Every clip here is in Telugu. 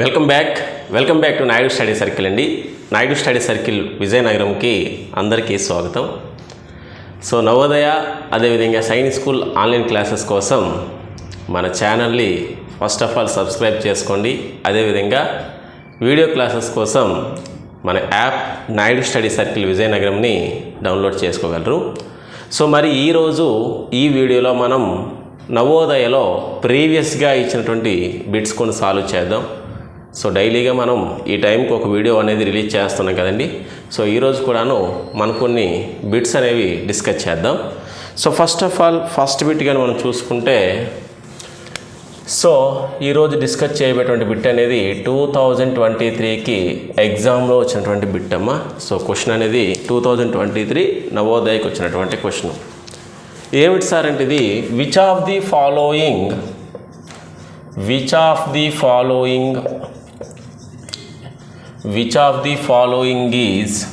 Welcome back. Welcome back to Naidu study circle అండి. నాయుడు స్టడీ సర్కిల్ విజయనగరంకి అందరికీ స్వాగతం. సో నవోదయ అదేవిధంగా సైన్స్ స్కూల్ ఆన్లైన్ క్లాసెస్ కోసం మన ఛానల్ని ఫస్ట్ ఆఫ్ ఆల్ సబ్స్క్రైబ్ చేసుకోండి. అదేవిధంగా వీడియో క్లాసెస్ కోసం మన యాప్ నాయుడు స్టడీ సర్కిల్ విజయనగరంని డౌన్లోడ్ చేసుకోగలరు. సో మరి ఈరోజు ఈ వీడియోలో మనం నవోదయలో ప్రీవియస్గా ఇచ్చినటువంటి బిట్స్ కొన్ని సాల్వ్ చేద్దాం. సో డైలీగా మనం ఈ టైంకి ఒక వీడియో అనేది రిలీజ్ చేస్తున్నాం కదండి. సో ఈరోజు కూడాను మనం కొన్ని బిట్స్ అనేవి డిస్కస్ చేద్దాం. So first of all first bit కానీ మనం చూసుకుంటే సో ఈరోజు డిస్కస్ చేయబోయేటువంటి బిట్ అనేది టూ థౌజండ్ ట్వంటీ త్రీకి ఎగ్జామ్లో వచ్చినటువంటి బిట్ అమ్మ. సో క్వశ్చన్ అనేది టూ థౌజండ్ ట్వంటీ త్రీ నవోదయకి వచ్చినటువంటి క్వశ్చన్. ఏమిటి సార్ అంటే ఇది? Which of the following which of the following which of the following is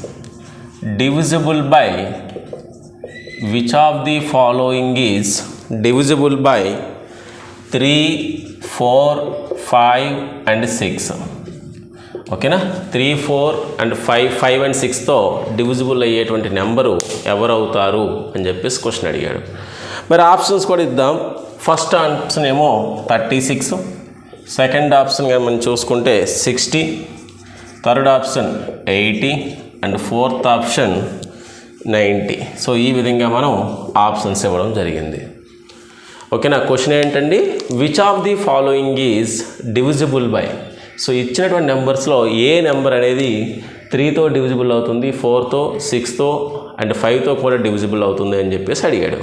divisible by which of the following is divisible by three four five and six ఓకేనా three four and five five and సిక్స్తో divisible అయ్యేటువంటి నెంబరు ఎవరు అవుతారు అని చెప్పేసి క్వశ్చన్ అడిగాడు. మరి ఆప్షన్స్ కూడా ఇద్దాం. ఫస్ట్ ఆప్షన్ ఏమో థర్టీ సిక్స్. సెకండ్ ఆప్షన్ మనం చూసుకుంటే sixty. Third option eighty and fourth option ninety so ఈ విధంగా మనం ఆప్షన్స్ ఇవ్వడం జరిగింది. ఓకేనా క్వశ్చన్ ఏంటండి? Which of the following is divisible by so ఇచ్చినటువంటి నెంబర్స్లో ఏ నెంబర్ అనేది త్రీతో డివిజిబుల్ అవుతుంది ఫోర్తో సిక్స్తో అండ్ ఫైవ్తో కూడా డివిజిబుల్ అవుతుంది అని చెప్పేసి అడిగాడు.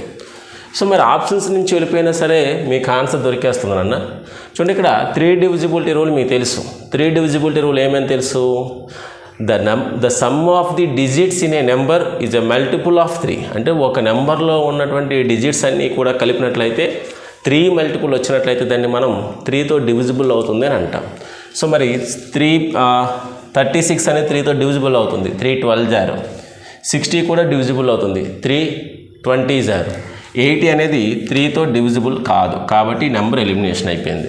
సో మరి ఆప్షన్స్ నుంచి వెళ్ళిపోయినా సరే మీకు ఆన్సర్ దొరికేస్తుంది అన్న చూడండి ఇక్కడ త్రీ డివిజిబిలిటీ రూల్ మీకు తెలుసు. త్రీ డివిజిబిలిటీ రూల్ ఏమని తెలుసు? The num the sum of the digits in a number is a multiple of three. అంటే ఒక నెంబర్లో ఉన్నటువంటి డిజిట్స్ అన్నీ కూడా కలిపినట్లయితే త్రీ మల్టిపుల్ వచ్చినట్లయితే దాన్ని మనం త్రీతో డివిజిబుల్ అవుతుంది అని అంటాం. సో మరి త్రీ థర్టీ సిక్స్ అనేది త్రీతో డివిజిబుల్ అవుతుంది. త్రీ ట్వెల్వ్ జారు. సిక్స్టీ కూడా డివిజిబుల్ అవుతుంది. త్రీ ట్వంటీ జారు. ఎయిటీ అనేది త్రీతో డివిజిబుల్ కాదు. కాబట్టి నెంబర్ ఎలిమినేషన్ అయిపోయింది.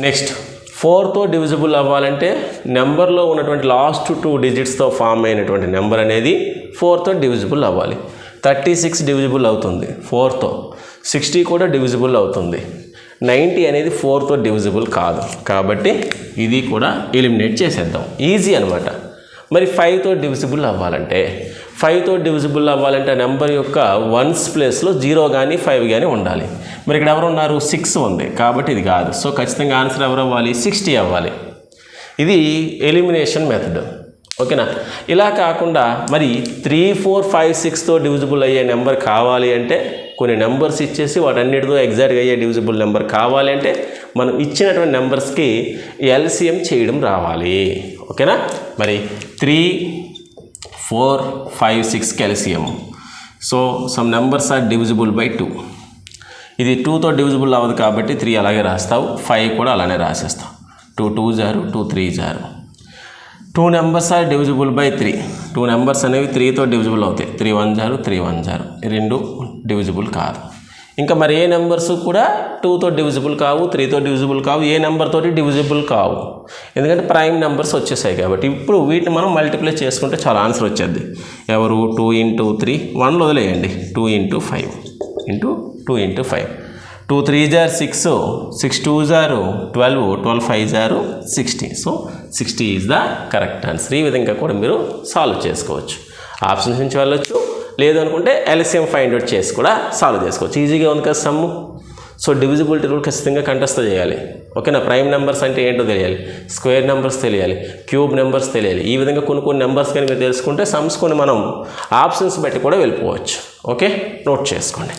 నెక్స్ట్ ఫోర్తో డివిజిబుల్ అవ్వాలంటే నెంబర్లో ఉన్నటువంటి లాస్ట్ టూ డిజిట్స్తో ఫామ్ అయినటువంటి నెంబర్ అనేది ఫోర్తో డివిజిబుల్ అవ్వాలి. థర్టీ సిక్స్ డివిజిబుల్ అవుతుంది ఫోర్తో సిక్స్టీ కూడా డివిజిబుల్ అవుతుంది. నైంటీ అనేది ఫోర్తో డివిజిబుల్ కాదు. కాబట్టి ఇది కూడా ఎలిమినేట్ చేసేద్దాం. ఈజీ అనమాట మరి ఫైవ్తో డివిజిబుల్ అవ్వాలంటే ఫైవ్తో డివిజిబుల్ అవ్వాలంటే నెంబర్ యొక్క వన్స్ ప్లేస్లో జీరో కానీ ఫైవ్ కానీ ఉండాలి. మరి ఇక్కడ ఎవరు ఉన్నారు? సిక్స్ ఉంది. కాబట్టి ఇది కాదు. సో ఖచ్చితంగా ఆన్సర్ ఎవరు అవ్వాలి? సిక్స్టీ అవ్వాలి. ఇది ఎలిమినేషన్ మెథడ్ ఓకేనా? ఇలా కాకుండా మరి త్రీ ఫోర్ ఫైవ్ సిక్స్తో డివిజిబుల్ అయ్యే నెంబర్ కావాలి అంటే కొన్ని నెంబర్స్ ఇచ్చేసి వాటన్నిటితో ఎగ్జాక్ట్గా అయ్యే డివిజిబుల్ నెంబర్ కావాలి అంటే మనం ఇచ్చినటువంటి నెంబర్స్కి ఎల్సిఎం చేయడం రావాలి. ఓకేనా? మరి three four five six LCM so some numbers are divisible by two. ఇది టూతో డివిజిబుల్ అవ్వదు కాబట్టి త్రీ అలాగే రాస్తావు. ఫైవ్ కూడా అలానే రాసేస్తావు. టూ టూ జారు two three jar. Two numbers are divisible by three two numbers అనేవి త్రీతో డివిజిబుల్ అవుతాయి. త్రీ వన్ జారు త్రీ వన్ జారు. రెండు డివిజిబుల్ కాదు. ఇంకా మరి ఏ నెంబర్స్ కూడా టూతో డివిజిబుల్ కావు త్రీతో డివిజిబుల్ కావు ఏ నెంబర్తో డివిజిబుల్ కావు. ఎందుకంటే ప్రైమ్ నెంబర్స్ వచ్చేసాయి కాబట్టి ఇప్పుడు వీటిని మనం మల్టిప్లై చేసుకుంటే చాలా ఆన్సర్ వచ్చేది. ఎవరు? టూ ఇంటూ త్రీ వన్లో వదిలేయండి. Two into five. Into two into five. Two three jar six six two జారు twelve twelve five jar sixty. So sixty is the correct answer. ఈ విధంగా కూడా మీరు సాల్వ్ చేసుకోవచ్చు. ఆప్షన్స్ నుంచి వెళ్ళొచ్చు. లేదు అనుకుంటే ఎల్సిఎం ఫైండ్ అవుట్ చేసి కూడా సాల్వ్ చేసుకోవచ్చు. ఈజీగా ఉంది కదా సమ్ము సో డివిజిబిలిటీ రూల్ ఖచ్చితంగా కంటెస్ట్ చేయాలి. ఓకేనా ప్రైమ్ నెంబర్స్ అంటే ఏంటో తెలియాలి. స్క్వేర్ నెంబర్స్ తెలియాలి. క్యూబ్ నెంబర్స్ తెలియాలి. ఈ విధంగా కొన్ని కొన్ని నెంబర్స్ కానీ మీరు తెలుసుకుంటే సమ్స్ కొన్ని మనం ఆప్షన్స్ బట్టి కూడా వెళ్ళిపోవచ్చు. ఓకే నోట్ చేసుకోండి.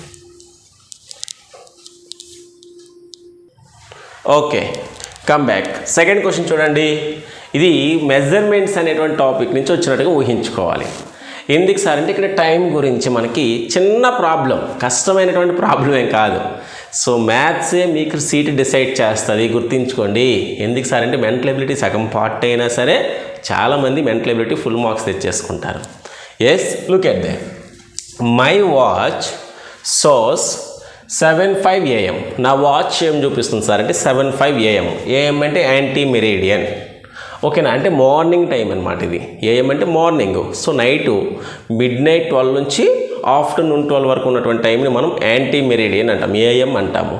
Okay come back second question చూడండి. ఇది మెజర్మెంట్స్ అనేటువంటి టాపిక్ నుంచి వచ్చినట్టుగా ఊహించుకోవాలి. ఎందుకు సార్ అంటే ఇక్కడ టైం గురించి మనకి చిన్న ప్రాబ్లం కష్టమైనటువంటి ప్రాబ్లం ఏం కాదు. సో మ్యాథ్సే మీకు సీట్ డిసైడ్ చేస్తుంది గుర్తుంచుకోండి. ఎందుకు సార్ అంటే మెంటల్ ఎబిలిటీ సగం పార్ట్ అయినా సరే చాలామంది mental ability full marks తెచ్చేసుకుంటారు. Yes look at the my watch shows seven five AM నా వాచ్ ఏం చూపిస్తుంది సార్ అంటే సెవెన్ ఫైవ్ ఏఎం ఏఎం అంటే యాంటీ మెరీడియన్ ఓకేనా? అంటే మార్నింగ్ టైం అనమాట ఇది. ఏఎం అంటే morning. So night midnight twelve నుంచి ఆఫ్టర్నూన్ ట్వెల్వ్ వరకు ఉన్నటువంటి టైంని మనం యాంటీ మెరిడియన్ అంటాం. ఏఎం అంటాము.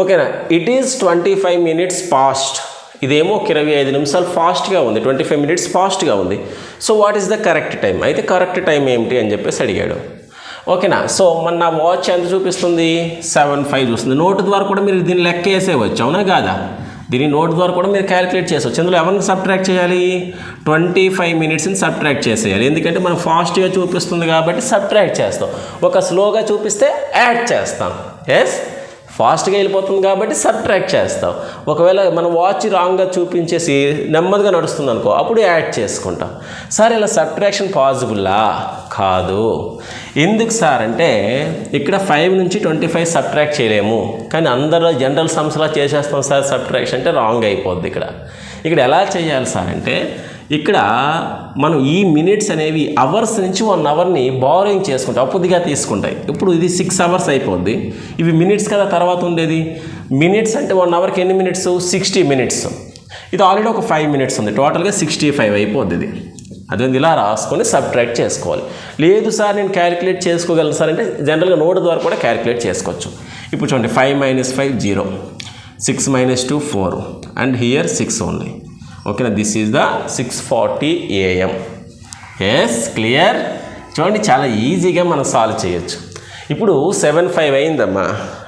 ఓకేనా? It is twenty five minutes past ఇదేమో ఒక ఇరవై ఐదు నిమిషాలు ఫాస్ట్గా ఉంది. ట్వంటీ ఫైవ్ మినిట్స్ ఫాస్ట్గా ఉంది. So what is the correct time అయితే కరెక్ట్ టైం ఏమిటి అని చెప్పేసి అడిగాడు. ఓకేనా? సో మన నా వాచ్ ఎంత చూపిస్తుంది? సెవెన్ ఫైవ్ చూస్తుంది. నోటు ద్వారా కూడా మీరు దీన్ని లెక్క వేసేవచ్చు అవునా కాదా? దీని నోట్ ద్వారా కూడా మీరు క్యాలిక్యులేట్ చేసవచ్చు ఇందులో ఎవరిని సబ్ట్రాక్ట్ చేయాలి? ట్వంటీ ఫైవ్ మినిట్స్ని సబ్ట్రాక్ట్ చేసేయాలి. ఎందుకంటే మనం ఫాస్ట్గా చూపిస్తుంది కాబట్టి సబ్ట్రాక్ట్ చేస్తాం. ఒక స్లోగా చూపిస్తే యాడ్ చేస్తాం. ఎస్ ఫాస్ట్గా వెళ్ళిపోతుంది కాబట్టి సబ్ట్రాక్ట్ చేస్తాం ఒకవేళ మన వాచ్ రాంగ్గా చూపించేసి నెమ్మదిగా నడుస్తుంది అనుకో అప్పుడు యాడ్ చేసుకుంటాం. సార్ ఇలా సబ్ట్రాక్షన్ పాసిబుల్లా కాదు. ఎందుకు సార్ అంటే ఇక్కడ ఫైవ్ నుంచి ట్వంటీ ఫైవ్ సబ్ట్రాక్ట్ చేయలేము. కానీ అందరూ జనరల్ సమ్స్లా చేసేస్తాం సార్ సబ్ట్రాక్షన్ అంటే రాంగ్ అయిపోద్ది ఇక్కడ. ఇక్కడ ఎలా చేయాలి సార్ అంటే ఇక్కడ మనం ఈ మినిట్స్ అనేవి అవర్స్ నుంచి వన్ అవర్ని బారోయింగ్ చేసుకుంటాం అప్పుదిగా తీసుకుంటాయి. ఇప్పుడు ఇది సిక్స్ అవర్స్ అయిపోద్ది. ఇవి మినిట్స్ కదా తర్వాత ఉండేది? మినిట్స్ అంటే వన్ అవర్కి ఎన్ని మినిట్స్? Sixty minutes. ఇది ఆల్రెడీ ఒక ఫైవ్ మినిట్స్ ఉంది. టోటల్గా సిక్స్టీ ఫైవ్ అయిపోద్ది ఇది. అదే ఇలా రాసుకొని సబ్ట్రాక్ట్ చేసుకోవాలి. లేదు సార్ నేను క్యాలిక్యులేట్ చేసుకోగలను సార్ అంటే జనరల్గా నోట్ ద్వారా కూడా క్యాలిక్యులేట్ చేసుకోవచ్చు. ఇప్పుడు చూడండి five minus five zero six minus two four and here six only ఓకేనా this is the six forty AM yes clear చూడండి చాలా ఈజీగా మనం సాల్వ్ చేయొచ్చు. ఇప్పుడు సెవెన్ ఫైవ్ అయిందమ్మా.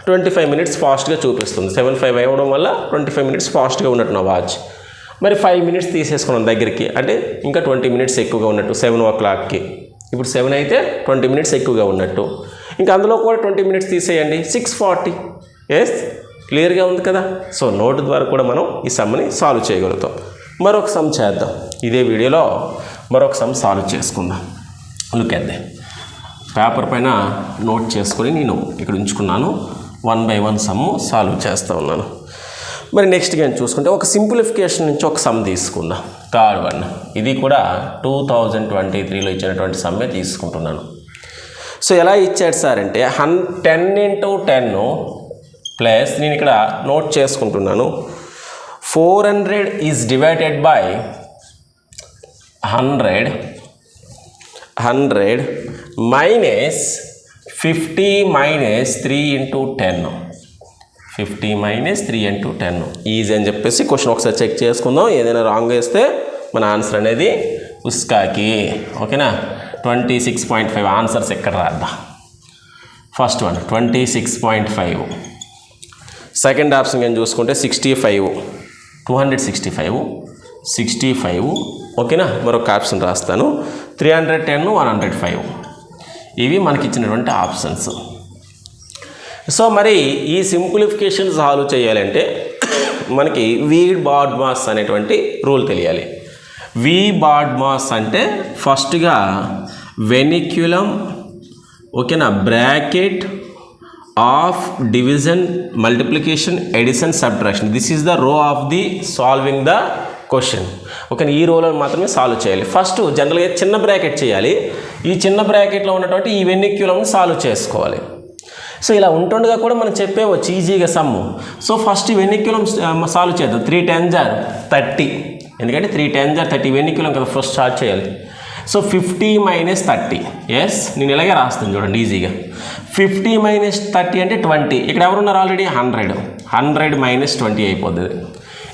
ట్వంటీ ఫైవ్ మినిట్స్ ఫాస్ట్గా చూపిస్తుంది. సెవెన్ ఫైవ్ అవ్వడం వల్ల ట్వంటీ ఫైవ్ మినిట్స్ ఫాస్ట్గా ఉన్నట్టు నా వాచ్ మరి ఫైవ్ మినిట్స్ తీసేసుకున్నాం దగ్గరికి. అంటే ఇంకా ట్వంటీ మినిట్స్ ఎక్కువగా ఉన్నట్టు సెవెన్ ఓ క్లాక్కి ఇప్పుడు సెవెన్ అయితే ట్వంటీ మినిట్స్ ఎక్కువగా ఉన్నట్టు. ఇంకా అందులో కూడా ట్వంటీ మినిట్స్ తీసేయండి. సిక్స్ ఫార్టీ ఎస్ క్లియర్గా ఉంది కదా? సో నోటు ద్వారా కూడా మనం ఈ సమ్ని సాల్వ్ చేయగలుగుతాం. మరొక సమ్ చేద్దాం. ఇదే వీడియోలో మరొక సమ్ సాల్వ్ చేసుకుందాం. లుక్ ఎద్దే పేపర్ పైన నోట్ చేసుకొని నేను ఇక్కడ ఉంచుకున్నాను. One by one sum solve చేస్తూ ఉన్నాను. మరి నెక్స్ట్ గేమ్ చూసుకుంటే ఒక సింప్లిఫికేషన్ నుంచి ఒక సమ్ తీసుకుందాం. థర్డ్ వన్ ఇది కూడా టూ థౌజండ్ ట్వంటీ త్రీలో ఇచ్చినటువంటి సమ్మే తీసుకుంటున్నాను. సో ఎలా ఇచ్చాడు సార్ అంటే హన్ టెన్ ఇంటూ టెన్ ప్లస్ నేను ఇక్కడ నోట్ చేసుకుంటున్నాను. Four hundred is divided by hundred hundred minus fifty minus three into ten. Fifty minus three into ten. Easy అని చెప్పేసి క్వశ్చన్ ఒకసారి చెక్ చేసుకుందాం. ఏదైనా రాంగ్ వేస్తే మన ఆన్సర్ అనేది ఉస్కాకి. ఓకేనా? Twenty six point five answers ఎక్కడ రాద్దా? First one twenty six point five. Second option కానీ చూసుకుంటే sixty five. Two hundred sixty five sixty five. ఓకేనా? మరొక ఆప్షన్ రాస్తాను. Three hundred ten one hundred five. ఇవి మనకి ఇచ్చినటువంటి ఆప్షన్స్. సో మరి ఈ సింప్లిఫికేషన్ సాల్వ్ చేయాలంటే మనకి వీ బాడ్ మాస్ అనేటువంటి రూల్ తెలియాలి. వి బాడ్ మాస్ అంటే ఫస్ట్గా వెనిక్యులం ఓకేనా bracket of division multiplication addition subtraction. This is the rule of the solving the question okay ఈ రోలో మాత్రమే సాల్వ్ చేయాలి. ఫస్ట్ జనరల్గా చిన్న బ్రాకెట్ చేయాలి. ఈ చిన్న బ్రాకెట్లో ఉన్నటువంటి ఈ వెనిక్యులంని సాల్వ్ చేసుకోవాలి. సో ఇలా ఉంటుండగా కూడా మనం చెప్పేవచ్చు ఈజీగా sum so first vinculum solve చేద్దాం. త్రీ టెన్ జార్ థర్టీ ఎందుకంటే త్రీ టెన్ జార్ థర్టీ వెనిక్యులం కదా ఫస్ట్ స్టార్ట్ చేయాలి. So fifty minus thirty yes నేను ఇలాగే రాస్తాను చూడండి ఈజీగా ఫిఫ్టీ మైనస్ థర్టీ అంటే ట్వంటీ ఇక్కడ ఎవరున్నారు already hundred hundred minus twenty అయిపోతుంది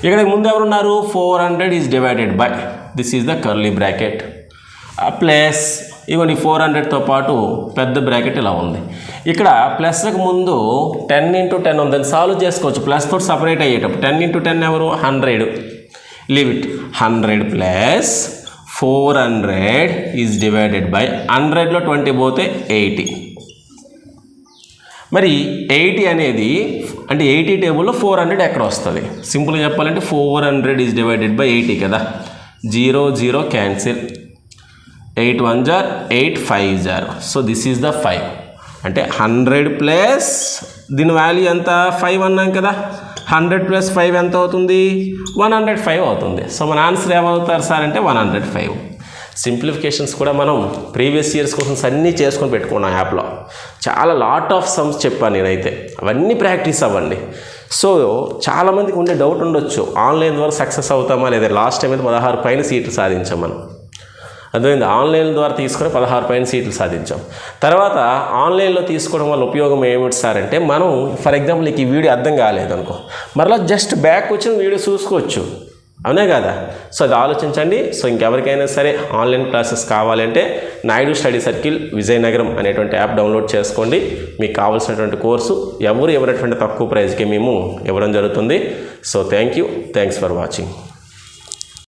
ఇక్కడ ముందు ఎవరున్నారు? Four hundred is divided by this is the curly bracket plus ఇవ్వండి ఫోర్ హండ్రెడ్తో పాటు పెద్ద బ్రాకెట్ ఇలా ఉంది. ఇక్కడ ప్లస్కి ముందు టెన్ ఇంటూ టెన్ ఉంది. దాన్ని సాల్వ్ చేసుకోవచ్చు. ప్లస్ తోటి సపరేట్ అయ్యేటప్పుడు. టెన్ ఇంటూ టెన్ ఎవరు? Hundred limit hundred plus four hundred is divided by హండ్రెడ్లో ట్వంటీ పోతే ఎయిటీ. మరి ఎయిటీ అనేది అంటే ఎయిటీ టేబుల్లో ఫోర్ హండ్రెడ్ ఎక్కడ వస్తుంది? సింపుల్గా చెప్పాలంటే four hundred is divided by eighty కదా. Zero zero cancel. Eight one jar eight five jar. So this is the five. అంటే హండ్రెడ్ ప్లస్ దీని వాల్యూ ఎంత? ఫైవ్ అన్నాం కదా. హండ్రెడ్ ప్లస్ ఫైవ్ ఎంత అవుతుంది? వన్ హండ్రెడ్ ఫైవ్ అవుతుంది. సో మన ఆన్సర్ ఏమవుతారు సార్ అంటే వన్ హండ్రెడ్ ఫైవ్. సింప్లిఫికేషన్స్ కూడా మనం ప్రీవియస్ ఇయర్స్ క్వశ్చన్స్ అన్నీ చేసుకొని పెట్టుకున్నాం యాప్లో. చాలా లాట్ ఆఫ్ సమ్స్ చెప్పాను నేనైతే. అవన్నీ ప్రాక్టీస్ అవ్వండి. సో చాలామందికి ఉండే డౌట్ ఉండొచ్చు. ఆన్లైన్ ద్వారా సక్సెస్ అవుతామా లేదా? లాస్ట్ టైం అయితే పదహారు పైన సీట్లు సాధించాం మనం. అర్థమైంది? ఆన్లైన్ ద్వారా తీసుకొని పదహారు పైన సీట్లు సాధించాం. తర్వాత ఆన్లైన్లో తీసుకోవడం వల్ల ఉపయోగం ఏమిటి సార్ అంటే మనం ఫర్ ఎగ్జాంపుల్ ఈ వీడియో అర్థం కాలేదనుకో మరలా జస్ట్ బ్యాక్ వచ్చిన వీడియో చూసుకోవచ్చు. అవునే కదా? సో అది ఆలోచించండి. సో ఇంకెవరికైనా సరే ఆన్లైన్ క్లాసెస్ కావాలంటే నాయుడు స్టడీ సర్కిల్ విజయనగరం అనేటువంటి యాప్ డౌన్లోడ్ చేసుకోండి. మీకు కావాల్సినటువంటి కోర్సు ఎవరు ఎవరైనటువంటి తక్కువ ప్రైస్కి మేము ఇవ్వడం జరుగుతుంది. So thank you. Thanks for watching.